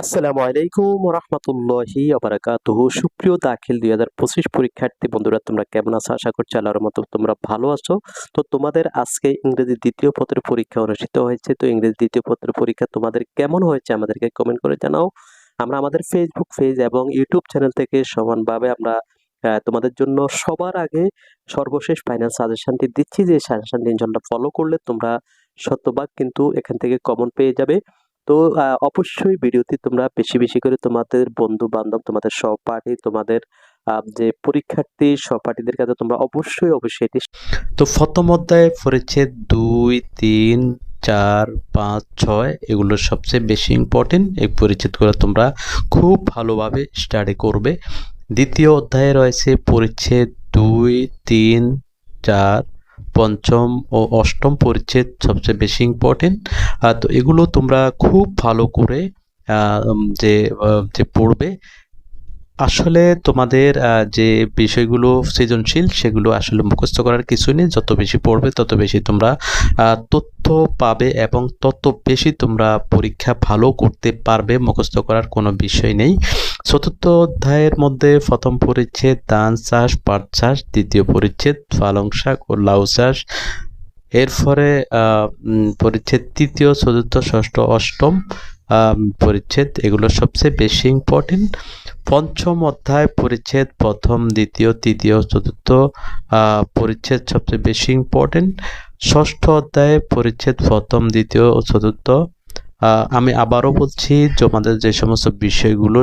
আসসালামু আলাইকুম রহমতুল্লাহি আবরাকাতুহু সুপ্রিয় দাখিল দুই হাজার পঁচিশ পরীক্ষার্থী বন্ধুরা, তোমরা কেমন আছো? আশা করছি আল্লাহর মতো তোমরা ভালো আছো। তো তোমাদের আজকে ইংরেজি দ্বিতীয় পত্রের পরীক্ষা অনুষ্ঠিত হয়েছে। তো ইংরেজি দ্বিতীয় পত্রের পরীক্ষা তোমাদের কেমন হয়েছে আমাদেরকে কমেন্ট করে জানাও। আমরা আমাদের ফেসবুক পেজ এবং ইউটিউব চ্যানেল থেকে সমানভাবে আমরা তোমাদের জন্য সবার আগে সর্বশেষ ফাইনাল সাজেশনটি দিচ্ছি যে সাজেশনটি ইনশাল্লাহ ফলো করলে তোমরা শতভাগ কিন্তু এখান থেকে কমন পেয়ে যাবে। তো অবশ্যই ভিডিওটি তোমরা বেশি বেশি করে তোমাদের বন্ধু বান্ধব তোমাদের সহপাঠী, তোমাদের যে পরীক্ষার্থী, সহপাঠীদের কাছে তোমরা অবশ্যই অবশ্যই এটি তো প্রথম অধ্যায়ে পরিচ্ছেদ দুই, তিন, চার, পাঁচ, ছয়, এগুলো সবচেয়ে বেশি ইম্পর্টেন্ট এই পরিচ্ছেদগুলো তোমরা খুব ভালোভাবে স্টাডি করবে। দ্বিতীয় অধ্যায়ে রয়েছে পরিচ্ছেদ দুই, তিন, চার পঞ্চম ও অষ্টম পরিচ্ছেদ সবচেয়ে বেশি ইম্পর্টেন্ট তো এগুলো তোমরা খুব ভালো করে যে যে পড়বে। আসলে তোমাদের যে বিষয়গুলো সৃজনশীল সেগুলো আসলে মুখস্থ করার কিছুই নেই। যত বেশি পড়বে তত বেশি তোমরা তথ্য পাবে এবং তত বেশি তোমরা পরীক্ষা ভালো করতে পারবে। মুখস্থ করার কোনো বিষয় নেই। চতুর্থ অধ্যায়ের মধ্যে প্রথম পরিচ্ছেদ ধান চাষ, পাট চাষ, দ্বিতীয় পরিচ্ছেদ, পালং শাক ও লাউ চাষ। এরপরে পরিচ্ছেদ তৃতীয়, চতুর্থ, ষষ্ঠ, অষ্টম পরিচ্ছেদ। এগুলো সবচেয়ে বেশি ইম্পর্টেন্ট পঞ্চম অধ্যায়, পরিচ্ছেদ প্রথম, দ্বিতীয়, তৃতীয়, চতুর্থ পরিচ্ছেদ সবচেয়ে বেশি ইম্পর্টেন্ট ষষ্ঠ অধ্যায়ে, পরিচ্ছেদ প্রথম, দ্বিতীয় ও চতুর্থ। আমি আবারও বলছি আমাদের যে সমস্ত বিষয়গুলো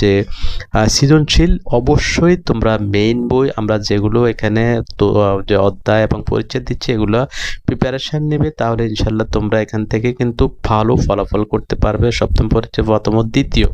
যে সৃজনশীল, অবশ্যই তোমরা মেইন বই, আমরা যেগুলো এখানে তো যে অধ্যায় এবং পরিচয় দিচ্ছি, এগুলো প্রিপারেশান নেবে, তাহলে ইনশাল্লাহ তোমরা এখান থেকে কিন্তু ভালো ফলাফল করতে পারবে সপ্তম পরিচয় প্রথম দ্বিতীয়।